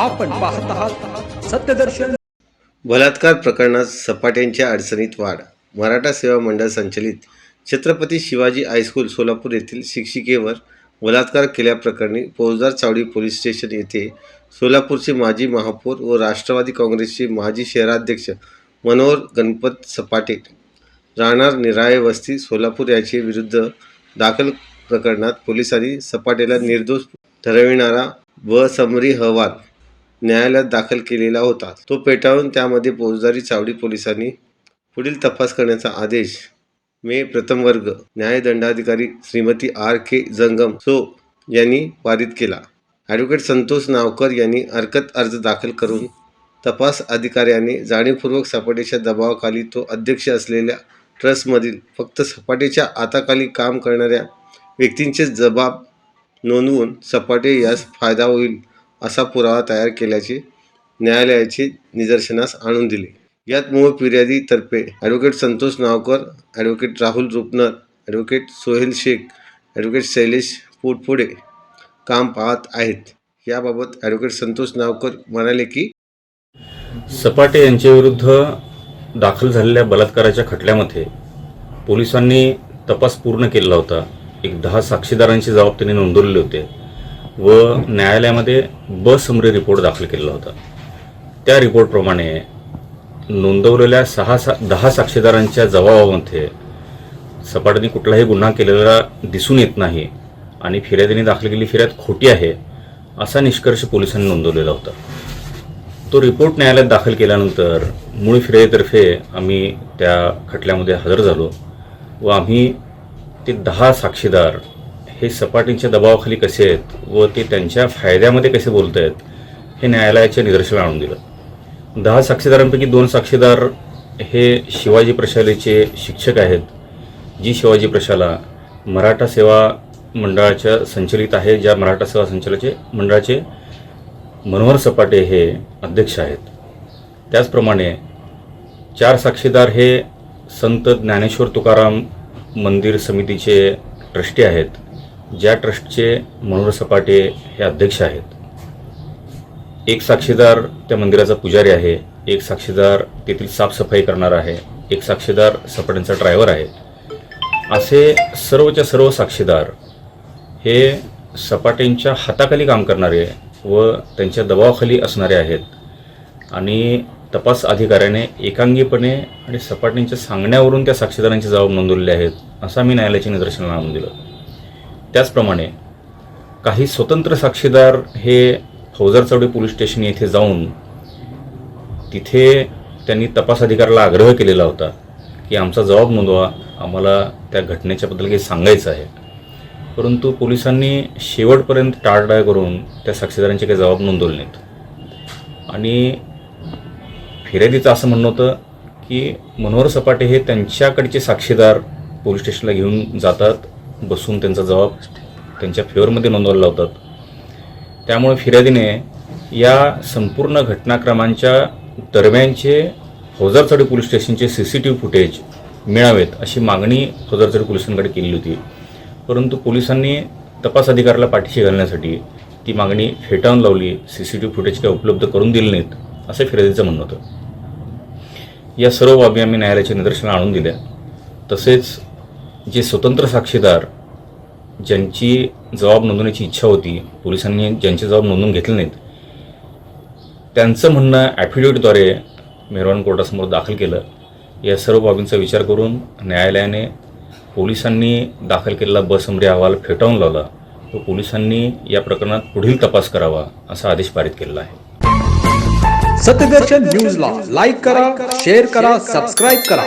आपण पाहत आहात सत्यदर्शन. बलात्कार प्रकरणात सपाट्यांच्या अडचणीत वाढ. मराठा सेवा मंडळ संचलित छत्रपती शिवाजी हायस्कूल सोलापूर येथील शिक्षिकेवर बलात्कार केल्याप्रकरणी फौजदार चावडी पोलीस स्टेशन येथे सोलापूरचे माजी महापौर व राष्ट्रवादी काँग्रेसचे माजी शहराध्यक्ष मनोहर गणपत सपाटे राहणार निराळे वस्ती सोलापूर याचे विरुद्ध दाखल प्रकरणात पोलिसांनी सपाटेला निर्दोष ठरविणारा व समरी अहवाल न्यायालयात दाखल केलेला होता. तो पेटाळून त्यामध्ये फौजदारी चावडी पोलिसांनी पुढील तपास करण्याचा आदेश मे प्रथम वर्ग न्यायदंडाधिकारी श्रीमती आर के जंगम सो यांनी पारित केला. ॲडव्होकेट संतोष नावकर यांनी हरकत अर्ज दाखल करून तपास अधिकाऱ्याने जाणीवपूर्वक सपाटेच्या दबावाखाली तो अध्यक्ष असलेल्या ट्रस्टमधील फक्त सपाटेच्या आताखाली काम करणाऱ्या व्यक्तींचे जबाब नोंदवून सपाटे यास फायदा होईल असा पुरावा तयार केल्याचे न्यायालयाची निदर्शनास आणून दिले. यात मूळ फिर्यादीतर्फे advocate Santosh Navkar advocate Rahul Rupnar advocate Sohel Shaikh advocate Shailesh Potpude काम पाहत आहेत. याबाबत ॲडव्होकेट संतोष नावकर म्हणाले की सपाटे यांच्याविरुद्ध दाखल झालेल्या बलात्काराच्या खटल्यामध्ये पोलिसांनी तपास पूर्ण केलेला होता. एक दहा साक्षीदारांची जबाब त्यांनी नोंदवलेले होते. व न्यायालयामध्ये बसमरी रिपोर्ट दाखल केलेला होता. त्या रिपोर्टप्रमाणे नोंदवलेल्या सहा सा दहा साक्षीदारांच्या जबाबामध्ये सपाट्याने कुठलाही गुन्हा केलेला दिसून येत नाही आणि फिर्यादीने दाखल केलेली फिर्याद खोटी आहे असा निष्कर्ष पोलिसांनी नोंदवलेला होता. तो रिपोर्ट न्यायालयात दाखल केल्यानंतर मूळ फिर्यादीतर्फे आम्ही त्या खटल्यामध्ये हजर झालो व आम्ही ते दहा साक्षीदार हे सपाटींच्या दबावाखाली कसे आहेत व ते त्यांच्या फायद्यामध्ये कसे बोलत आहेत हे न्यायालयाच्या निदर्शनाला आणून दिलं. दहा साक्षीदारांपैकी दोन साक्षीदार हे शिवाजी प्रशालेचे शिक्षक आहेत जी शिवाजी प्रशाला मराठा सेवा मंडळाच्या संचलित आहे ज्या मराठा सेवा संचलाचे मंडळाचे मनोहर सपाटे हे अध्यक्ष आहेत. त्याचप्रमाणे चार साक्षीदार हे संत ज्ञानेश्वर तुकाराम मंदिर समितीचे ट्रस्टी आहेत ज्या ट्रस्टचे मनोहर सपाटे हे अध्यक्ष आहेत. एक साक्षीदार त्या मंदिराचा पुजारी आहे एक साक्षीदार तेथील साफसफाई करणार आहे एक साक्षीदार सपाट्यांचा ड्रायव्हर आहे. असे सर्वच्या सर्व साक्षीदार हे सपाट्यांच्या हाताखाली काम करणारे व त्यांच्या दबावाखाली असणारे आहेत आणि तपास अधिकाऱ्याने एकांगीपणे आणि सपाटींच्या सांगण्यावरून त्या साक्षीदारांचे जबाब नोंदवलेले आहेत असा मी न्यायालयाच्या निदर्शनाला आणून दिलं. त्याचप्रमाणे काही स्वतंत्र साक्षीदार हे फौजदार चौडी पोलीस स्टेशन येथे जाऊन तिथे त्यांनी तपास अधिकाऱ्याला आग्रह केलेला होता की आमचा जबाब नोंदवा आम्हाला त्या घटनेच्याबद्दल काही सांगायचं आहे. परंतु पोलिसांनी शेवटपर्यंत टाळटाळ करून त्या साक्षीदारांचे काही जबाब नोंदवले नाहीत. आणि फिर्यादीचं असं म्हणणं होतं की मनोहर सपाटे हे त्यांच्याकडचे साक्षीदार पोलीस स्टेशनला घेऊन जातात बसून त्यांचा जबाब त्यांच्या फेवरमध्ये नोंदवला लावतात. त्यामुळे फिर्यादीने या संपूर्ण घटनाक्रमांच्या दरम्यानचे फौजारचडी पोलीस स्टेशनचे C C T V footage मिळावेत अशी मागणी फौजारचडी पोलिसांकडे केली होती. परंतु पोलिसांनी तपास अधिकाऱ्याला पाठीशी घालण्यासाठी ती मागणी फेटाळून लावली C C T V footage काय उपलब्ध करून दिले नाहीत असं फिर्यादीचं म्हणणं होतं. या सर्व बाबी आम्ही न्यायालयाच्या निदर्शनाला आणून दिल्या. तसेच जे स्वतंत्र साक्षीदार ज्यांची जबाब नोंदवण्याची इच्छा होती पोलिसांनी ज्यांचे जबाब नोंदवून घेतले नाहीत त्यांचं म्हणणं ॲफिडेविटद्वारे मेहरवान कोर्टासमोर दाखल केलं. या सर्व बाबींचा विचार करून न्यायालयाने पोलिसांनी दाखल केलेला बसमरी अहवाल फेटाळून लावला तो पोलिसांनी या प्रकरणात पुढील तपास करावा असा आदेश पारित केलेला आहे. सत्यदर्शन न्यूजला लाईक करा शेअर करा सबस्क्राईब करा.